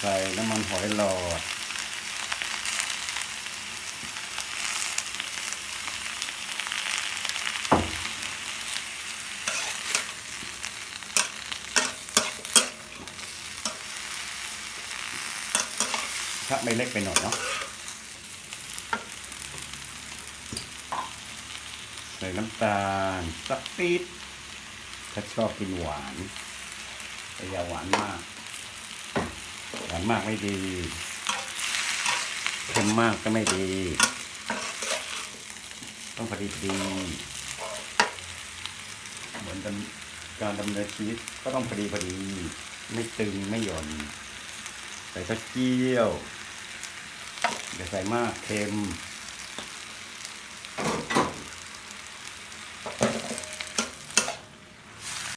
ใส่น้ำมันหอยหลอด ถ้าไม่เล็กไปหน่อยเนาะใส่น้ำตาลสักปี๊ดถ้าชอบกินหวานแต่อย่าหวานมาก นมากไม่ดีเค็มมากก็ไม่ดี ต้องพอดีดี เหมือนการดำเนินชีวิตก็ต้องพอดีพอดี ไม่ตึงไม่หย่อนใส่กระเกียวอย่าใส่มากเค็ม